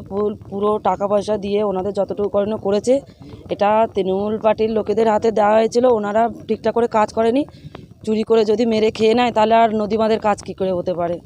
পুল- পুরো টাকা পয়সা দিয়ে ওনাদের যতটুকু করানো করেছে, এটা তৃণমূল পার্টির লোকেদের হাতে দেওয়া হয়েছিল, ওনারা ঠিকঠাক করে কাজ করেনি। চুরি করে যদি মেরে খেয়ে নেয়, তাহলে আর নদী বাঁধের কাজ কী করে হতে পারে?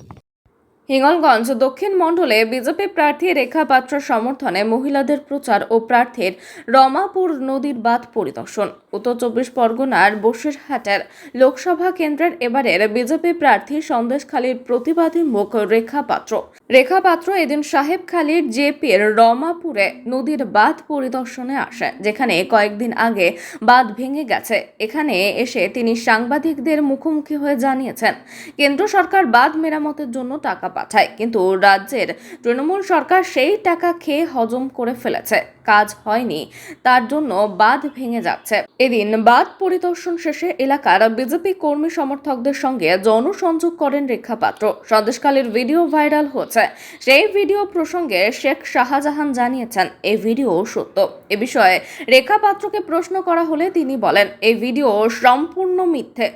হিঙ্গলগঞ্জ দক্ষিণ মণ্ডলে বিজেপি প্রার্থী রেখা পাত্র সমর্থনে মহিলাদের প্রচার ও প্রার্থীর রমাপুর নদীর বাঁধ পরিদর্শন। উত্তর চব্বিশ পরগনার বসিরহাটের লোকসভা কেন্দ্রের এবারের বিজেপি প্রার্থী সন্দেশখালীর প্রতিবাদী মুখ রেখা পাত্র। রেখা পাত্র এদিন সাহেবখালীর জেপির রমাপুরে নদীর বাঁধ পরিদর্শনে আসেন, যেখানে কয়েকদিন আগে বাঁধ ভেঙে গেছে। এখানে এসে তিনি সাংবাদিকদের মুখোমুখি হয়ে জানিয়েছেন, কেন্দ্র সরকার বাঁধ মেরামতের জন্য টাকা পাঠায়, কিন্তু রাজ্যের তৃণমূল সরকার সেই টাকা খেয়ে হজম করে ফেলেছে। কাজ হয়নি, তার জন্য বাঁধ ভেঙে যাচ্ছে। এদিন বাঁধ পরিদর্শন শেষে এলাকার বিজেপি কর্মী সমর্থকদের সঙ্গে জনসংযোগ করেন রেখা পাত্র। সন্দেশকালের ভিডিও ভাইরাল হচ্ছে। সেই ভিডিও প্রসঙ্গে শেখ শাহজাহান জানিয়েছেন এই ভিডিও সত্য। এ বিষয়ে রেখা পাত্রকে প্রশ্ন করা হলে তিনি বলেন এই ভিডিও সম্পূর্ণ মিথ্যে।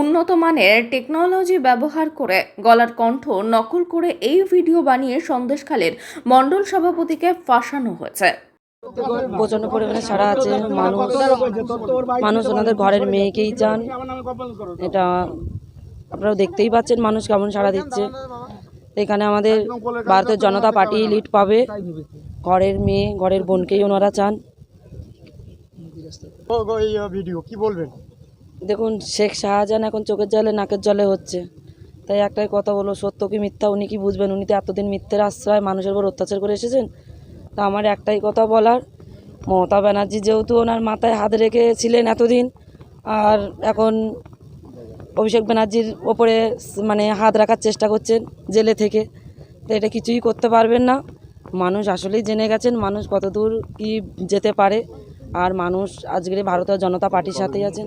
উন্নত মানের টেকনোলজি ব্যবহার করে গলার কণ্ঠ নকল করে এই ভিডিও বানিয়ে সন্দেশখালের মণ্ডল সভাপতিকে ফাঁসানো হয়েছে। প্রচণ্ড পরিমাণে ছাড়া আছে মানুষ মানুষ ওনাদের ঘরের মেয়েকেই চান। এটা আপনারা দেখতেই পাচ্ছেন মানুষ কেমন সাড়া দিচ্ছে। এখানে আমাদের ভারতের জনতা পার্টি লিড পাবে। ঘরের মেয়ে ঘরের বোনকেই ওনারা চান। ভিডিও কি বলবেন? দেখুন শেখ শাহজাহান এখন চোখের জলে নাকের জলে হচ্ছে। তাই একটাই কথা বলো সত্য কি মিথ্যা উনি কি বুঝবেন? উনি তো এতদিন মিথ্যের আশ্রয় মানুষের উপর অত্যাচার করে এসেছেন। তা আমার একটাই কথা বলার, মমতা ব্যানার্জি যেহেতু ওনার মাথায় হাত রেখেছিলেন এতদিন, আর এখন অভিষেক ব্যানার্জির ওপরে মানে হাত রাখার চেষ্টা করছেন জেলে থেকে, তো এটা কিছুই করতে পারবেন না। মানুষ আসলেই জেনে গেছেন মানুষ কতদূর কি যেতে পারে, আর মানুষ আজকের ভারতীয় জনতা পার্টির সাথেই আছেন।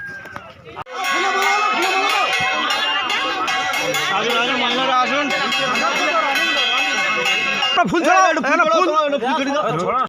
ফুল ছড়াও ফুল ছড়াও